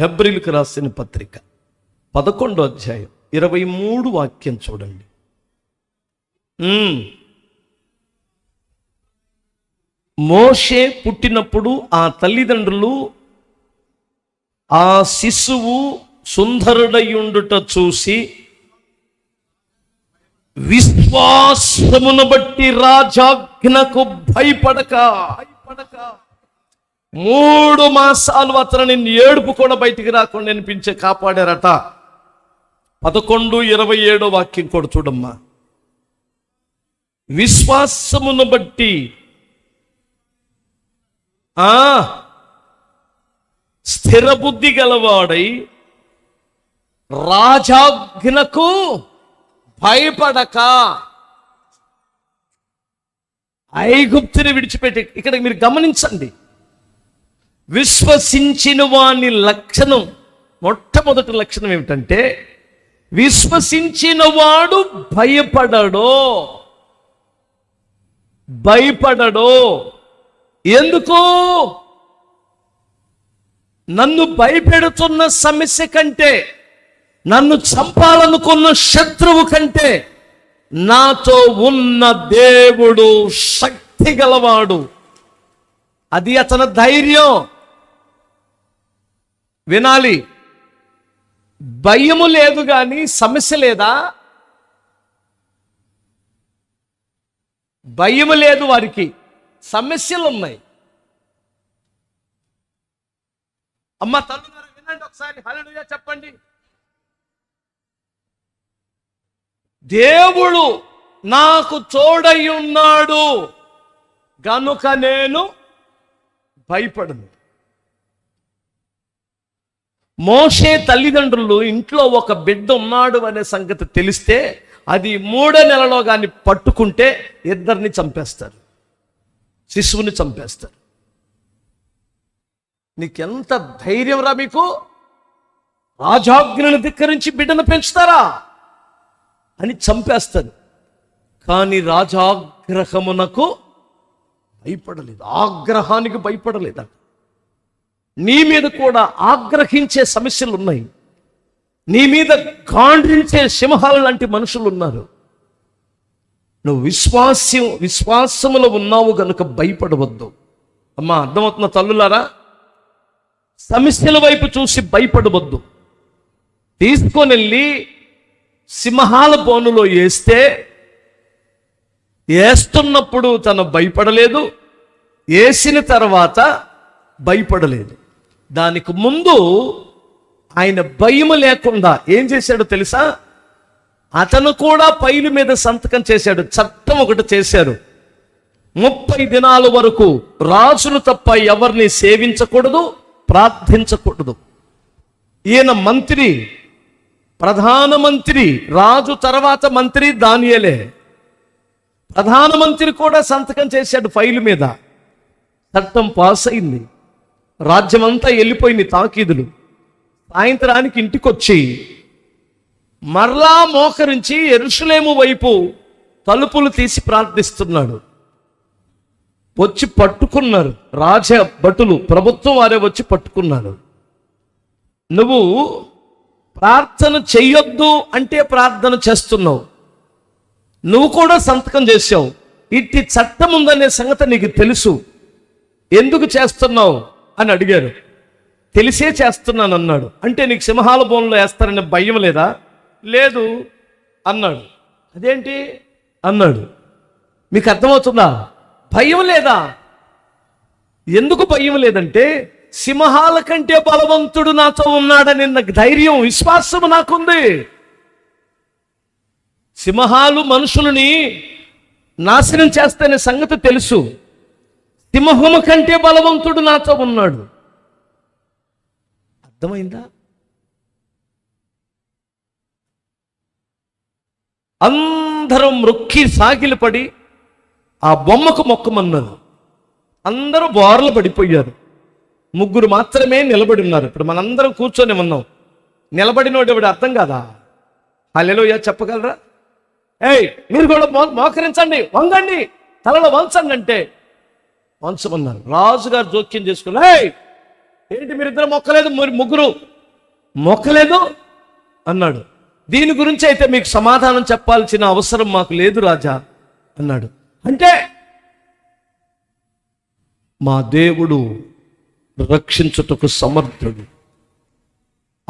హెబ్రిల్కి రాసిన పత్రిక పదకొండో అధ్యాయం ఇరవై మూడు వాక్యం చూడండి. మోషే పుట్టినప్పుడు ఆ తల్లిదండ్రులు ఆ శిశువు సుందరుడయుండుట చూసి విశ్వాసమును బట్టి రాజాజ్ఞకు భయపడక భయపడక. మూడు మాసాలు అతనిని ఏడుపు కూడా బయటికి రాకుండా వినిపించే కాపాడారట. పదకొండు ఇరవై ఏడో వాక్యం కూడా చూడమ్మా. విశ్వాసమును బట్టి ఆ స్థిర బుద్ధి గలవాడై రాజాజ్ఞకు భయపడక. ఐగుప్తిని విడిచిపెట్టి ఇక్కడ మీరు గమనించండి. విశ్వసించిన వాని లక్షణం మొట్టమొదటి లక్షణం ఏమిటంటే విశ్వసించిన వాడు భయపడడో భయపడడో. ఎందుకు? నన్ను భయపెడుతున్న సమస్య కంటే నన్ను చంపాలనుకున్న శత్రువు కంటే నాతో ఉన్న దేవుడు శక్తి గలవాడు. అది అతని ధైర్యం. వినాలి. భయము లేదు కానీ సమస్య లేదా? భయము లేదు వారికి. సమస్యలు ఉన్నాయి అమ్మ తల్లులారా వినండి ఒకసారి. హలడుగా చెప్పండి. దేవుడు నాకు తోడై ఉన్నాడు. గనుక నేను భయపడను. మోషే తల్లిదండ్రులు ఇంట్లో ఒక బిడ్డ ఉన్నాడు అనే సంగతి తెలిస్తే అది మూడో నెలలో కానీ పట్టుకుంటే ఇద్దరిని చంపేస్తారు. శిశువుని చంపేస్తారు. నీకెంత ధైర్యం రా మీకు? రాజాజ్ఞను ధిక్కరించి బిడ్డను పెంచుతారా? అని చంపేస్తారు. కానీ రాజాగ్రహమునకు భయపడలేదు. ఆగ్రహానికి భయపడలేదు. నీ మీద కూడా ఆగ్రహించే సమస్యలు ఉన్నాయి నీ మీద గాండ్రించే సింహాలు లాంటి మనుషులు ఉన్నారు నువ్వు విశ్వాస్యం విశ్వాసములో ఉన్నావు గనుక భయపడవద్దు. అమ్మా అర్థమవుతున్న తల్లులారా? సమస్యల వైపు చూసి భయపడవద్దు. తీసుకొని వెళ్ళి సింహాల బోనులో వేస్తే వేస్తున్నప్పుడు తను భయపడలేదు వేసిన తర్వాత భయపడలేదు. దానికి ముందు ఆయన భయం లేకుండా ఏం చేశాడో తెలుసా? అతను కూడా పైలు మీద సంతకం చేశాడు. చట్టం ఒకటి చేశారు. ముప్పై దినాల వరకు రాజును తప్ప ఎవరిని సేవించకూడదు ప్రార్థించకూడదు. ఈయన మంత్రి ప్రధానమంత్రి రాజు తర్వాత మంత్రి దానియలే. ప్రధానమంత్రి కూడా సంతకం చేశాడు ఫైలు మీద. చట్టం పాస్ అయింది. రాజ్యమంతా వెళ్ళిపోయింది తాకీదులు. సాయంత్రానికి ఇంటికొచ్చి మరలా మోకరించి ఎరుషులేము వైపు తలుపులు తీసి ప్రార్థిస్తున్నాడు. వచ్చి పట్టుకున్నారు. రాజ భటులు ప్రభుత్వం వారే వచ్చి పట్టుకున్నారు. నువ్వు ప్రార్థన చెయ్యొద్దు అంటే ప్రార్థన చేస్తున్నావు. నువ్వు కూడా సంతకం చేసావు ఇట్టి చట్టం ఉందనే సంగతి నీకు తెలుసు. ఎందుకు చేస్తున్నావు? అని అడిగారు. తెలిసే చేస్తున్నాను అన్నాడు అంటే నీకు సింహాల బోన్లో వేస్తారనే భయం లేదా? లేదు అన్నాడు. అదేంటి? అన్నాడు. మీకు అర్థమవుతుందా? భయం లేదా? ఎందుకు భయం లేదంటే సింహాల కంటే బలవంతుడు నాతో ఉన్నాడని నాకు ధైర్యం విశ్వాసం నాకుంది. సింహాలు మనుషులని నాశనం చేస్తానే సంగతి తెలుసు. సింహము కంటే బలవంతుడు నాతో ఉన్నాడు. అర్థమైందా? అందరం మొక్కి సాగిలపడి ఆ బొమ్మకు మొక్కమన్నారు. అందరూ బోర్లు పడిపోయారు. ముగ్గురు మాత్రమే నిలబడి ఉన్నారు. ఇప్పుడు మనందరం కూర్చొని ఉన్నాం. నిలబడినోడు ఎవడు అర్థం కాదా? హల్లెలూయా చెప్పగలరా? ఏయ్ మీరు కూడా మో- మోకరించండి వంగండి తలలో వంచండి అంటే వంచమన్నారు రాజుగారు జోక్యం చేసుకుని "ఏయ్, ఏంటి మీరిద్దరు మొక్కలేదు? మీరు ముగ్గురు మొక్కలేదు? అన్నాడు. దీని గురించి అయితే మీకు సమాధానం చెప్పాల్సిన అవసరం మాకు లేదు రాజా అన్నాడు. అంటే? మా దేవుడు రక్షించుటకు సమర్థుడు.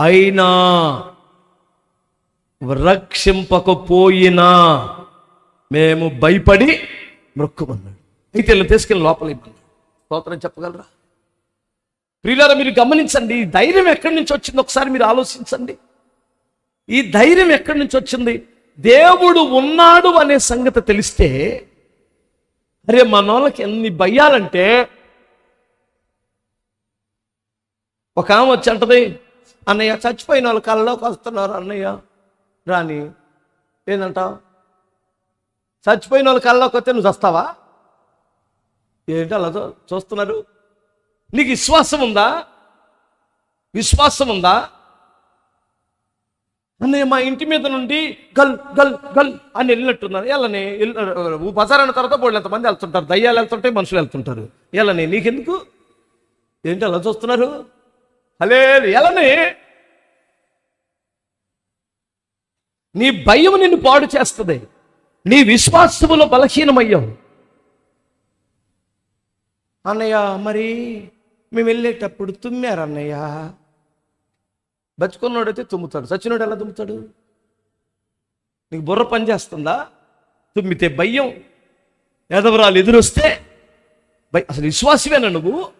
అయినా రక్షింపకపోయినా మేము భయపడి మొక్కుమన్నాడు. అయితే వీళ్ళని తీసుకెళ్ళి లోపల ఇబ్బంది స్తోత్రం చెప్పగలరా? ప్రియులారా మీరు గమనించండి ఈ ధైర్యం ఎక్కడి నుంచి వచ్చింది ఒకసారి మీరు ఆలోచించండి. ఈ ధైర్యం ఎక్కడి నుంచి వచ్చింది? దేవుడు ఉన్నాడు అనే సంగతి తెలిస్తే అరే మనోళ్ళకి ఎన్ని భయాలంటే ఒక ఆమె వచ్చి అంటది అన్నయ్య చచ్చిపోయిన వాళ్ళు కళ్ళలోకి వస్తున్నారు అన్నయ్య. రాని ఏంటంటావు చచ్చిపోయిన వాళ్ళు కళ్ళలోకి వస్తే నువ్వు చస్తావా? ఏంటి అలా చూ- చూస్తున్నారు? నీకు విశ్వాసం ఉందా? విశ్వాసం ఉందా? అన్నయ్య మా ఇంటి మీద నుండి గల్ గల్ గల్ అని వెళ్ళినట్టున్నారు. ఎలానే బజార్ అన్న తర్వాత బోళ్ళు ఎంతమంది వెళ్తుంటారు? దయ్యాలు వెళ్తుంటాయి మనుషులు వెళ్తుంటారు. ఎలానే నీకెందుకు? ఏంటి అలా చూస్తున్నారు? అలే ఎలానే? నీ భయం నిన్ను పాడు చేస్తుంది. నీ విశ్వాసములో బలహీనమయ్యావు. అన్నయ్య మరి మేము వెళ్ళేటప్పుడు తుమ్మారు అన్నయ్య. బతుకున్నోడైతే తుమ్ముతాడు. చచ్చినోడు ఎలా తుమ్ముతాడు? నీకు బుర్ర పని చేస్తుందా? తుమ్మితే భయం. ఎదవరాలు ఎదురొస్తే భయ. అసలు విశ్వాసమేనా నువ్వు?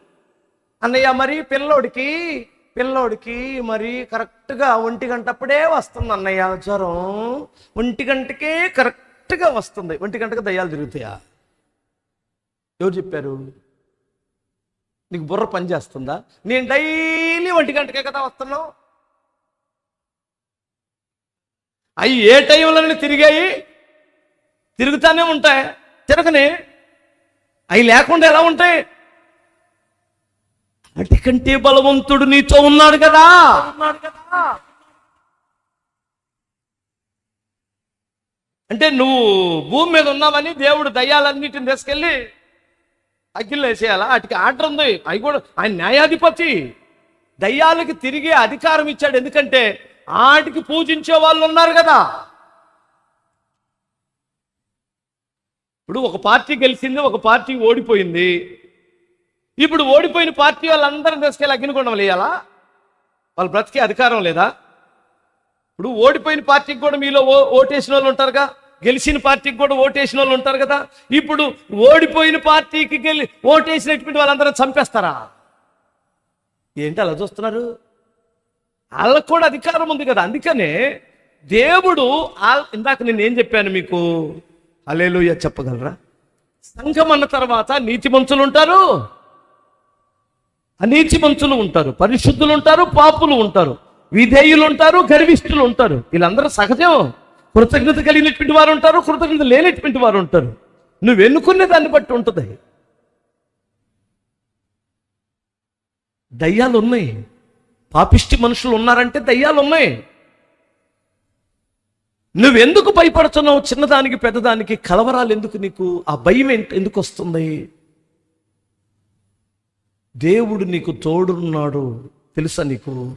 అన్నయ్య మరి పిల్లోడికి పిల్లోడికి మరి కరెక్ట్గా ఒంటి గంటప్పుడే వస్తుంది అన్నయ్య. జ్వరం ఒంటి గంటకే కరెక్ట్గా వస్తుంది. ఒంటి గంటకి దయ్యాలు తిరుగుతాయా? ఎవరు చెప్పారు? నీకు బుర్ర పని చేస్తుందా? నేను డైలీ ఒంటి గంటకే కదా వస్తున్నావు. అవి ఏ టైంలో తిరిగాయి? తిరుగుతానే ఉంటాయి. తిరగని అవి లేకుండా ఎలా ఉంటాయి? వాటికంటే బలవంతుడు నీతో ఉన్నాడు కదా ఉన్నాడు కదా. అంటే నువ్వు భూమి మీద ఉన్నావని దేవుడు దయ్యాలన్నిటిని తీసుకెళ్ళి అఖిల్ వేసేయాలా వాటికి ఆర్డర్ ఉంది. అవి కూడా ఆయన న్యాయాధిపతి. దయ్యాలకి తిరిగే అధికారం ఇచ్చాడు. ఎందుకంటే ఆటికి పూజించే వాళ్ళు ఉన్నారు కదా. ఇప్పుడు ఒక పార్టీ గెలిచింది ఒక పార్టీ ఓడిపోయింది. ఇప్పుడు ఓడిపోయిన పార్టీ వాళ్ళందరం తీసుకెళ్ళి అగ్నిగుండం వేయాలా? వాళ్ళు బ్రతికే అధికారం లేదా? ఇప్పుడు ఓడిపోయిన పార్టీకి కూడా మీలో ఓ ఓటేసిన వాళ్ళు ఉంటారుగా. గెలిచిన పార్టీకి కూడా ఓటేసిన వాళ్ళు ఉంటారు కదా. ఇప్పుడు ఓడిపోయిన పార్టీకి గెలి ఓటేసినటువంటి వాళ్ళందరూ చంపేస్తారా? ఏంటి అలా చూస్తున్నారు? వాళ్ళకు కూడా అధికారం ఉంది కదా. అందుకనే దేవుడు ఇందాక నేను ఏం చెప్పాను మీకు? అలేలుయ చెప్పగలరా? సంఘం అన్న తర్వాత నీతి మంచులు ఉంటారు. అనీతి మంచులు ఉంటారు. పరిశుద్ధులు ఉంటారు పాపులు ఉంటారు. విధేయులు ఉంటారు గర్విష్ఠులు ఉంటారు. వీళ్ళందరూ సహజం. కృతజ్ఞత కలిగినటువంటి వారు ఉంటారు కృతజ్ఞత లేనటువంటి వారు ఉంటారు. నువ్వు ఎన్నుకునే దాన్ని బట్టి ఉంటుంది. దయ్యాలు ఉన్నాయి పాపిష్టి మనుషులు ఉన్నారంటే దయ్యాలు ఉన్నాయి నువ్వెందుకు భయపడుతున్నావు? చిన్నదానికి పెద్దదానికి కలవరాలు ఎందుకు నీకు? ఆ భయం ఎందుకు వస్తుంది? దేవుడు నీకు తోడున్నాడు. తెలుసా నీకు?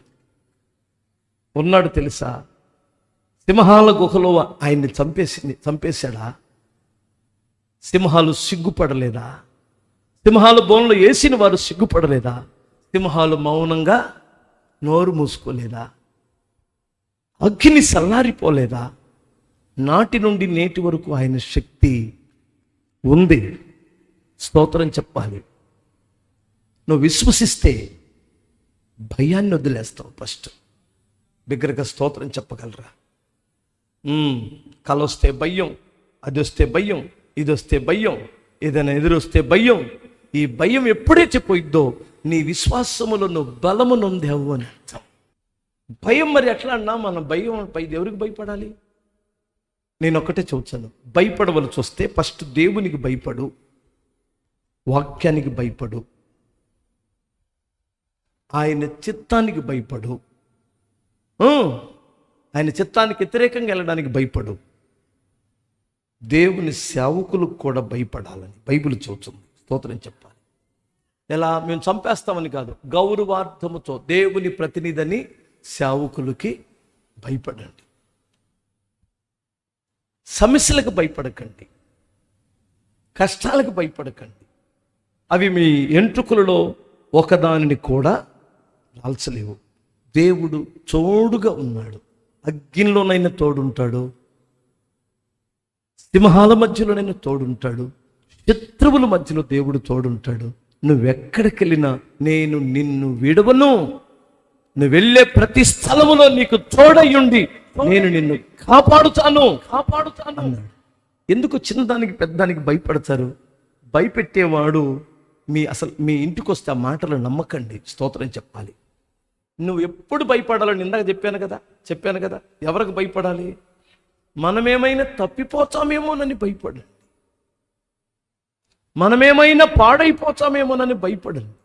ఉన్నాడు తెలుసా? సింహాల గుహలో ఆయన్ని చంపేసింది చంపేశాడా? సింహాలు సిగ్గుపడలేదా? సింహాలు బోన్లు వేసిన వారు సిగ్గుపడలేదా? సింహాలు మౌనంగా నోరు మూసుకోలేదా? అగ్ని సల్లారిపోలేదా? నాటి నుండి నేటి వరకు ఆయన శక్తి ఉంది. స్తోత్రం చెప్పాలి. నువ్వు విశ్వసిస్తే భయాన్ని వదిలేస్తావు ఫస్ట్. బిగ్గరగా స్తోత్రం చెప్పగలరా? కలొస్తే వస్తే భయం అది వస్తే భయం ఇది వస్తే భయం ఏదైనా ఎదురొస్తే భయం. ఈ భయం ఎప్పుడైతే పోయిద్దో నీ విశ్వాసములో నువ్వు బలము నొందావు అని అర్థం. భయం మరి ఎట్లా అన్నా మనం భయం పై ఎవరికి భయపడాలి? నేను ఒకటే చూచాను భయపడవలసి వస్తే ఫస్ట్ దేవునికి భయపడు వాక్యానికి భయపడు ఆయన చిత్తానికి భయపడు. ఆయన చిత్తానికి వ్యతిరేకంగా వెళ్ళడానికి భయపడు. దేవుని సేవకులకు కూడా భయపడాలని బైబిల్ చూస్తుంది స్తోత్రం చెప్పాలి. ఎలా? మేము చంపేస్తామని కాదు. గౌరవార్థముతో దేవుని ప్రతినిధిని సేవకులకి భయపడండి. సమస్యలకు భయపడకండి. కష్టాలకు భయపడకండి. అవి మీ ఎంట్రుకులలో ఒకదానిని కూడా రాల్చలేవు. దేవుడు చోడుగా ఉన్నాడు. అగ్నిలోనైనా తోడుంటాడు. సింహాల మధ్యలోనైనా తోడుంటాడు. శత్రువుల మధ్యలో దేవుడు తోడుంటాడు. నువ్వెక్కడికి వెళ్ళినా నేను నిన్ను విడవను. నువ్వు వెళ్ళే ప్రతి స్థలములో నీకు తోడయ్యుండి నేను నిన్ను కాపాడుతాను. కాపాడుతాను. అన్నాడు. ఎందుకు చిన్నదానికి పెద్దదానికి భయపడతారు? భయపెట్టేవాడు మీ అసలు మీ ఇంటికి వస్తే ఆ మాటలు నమ్మకండి. స్తోత్రం చెప్పాలి. నువ్వు ఎప్పుడు భయపడాలని ఇందాక చెప్పాను కదా చెప్పాను కదా ఎవరికి భయపడాలి? మనమేమైనా తప్పిపోతామేమోనని భయపడండి. మనమేమైనా పాడైపోతామేమోనని భయపడండి.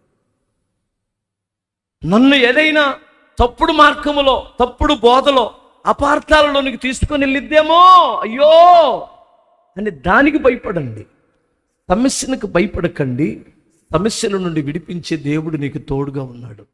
నన్ను ఏదైనా తప్పుడు మార్గములో తప్పుడు బోధలో అపార్థాలలోనికి తీసుకొని వెళ్ళిద్దేమో? అయ్యో! అని దానికి భయపడండి. సమస్యలకు భయపడకండి. సమస్యల నుండి విడిపించే దేవుడు నీకు తోడుగా ఉన్నాడు.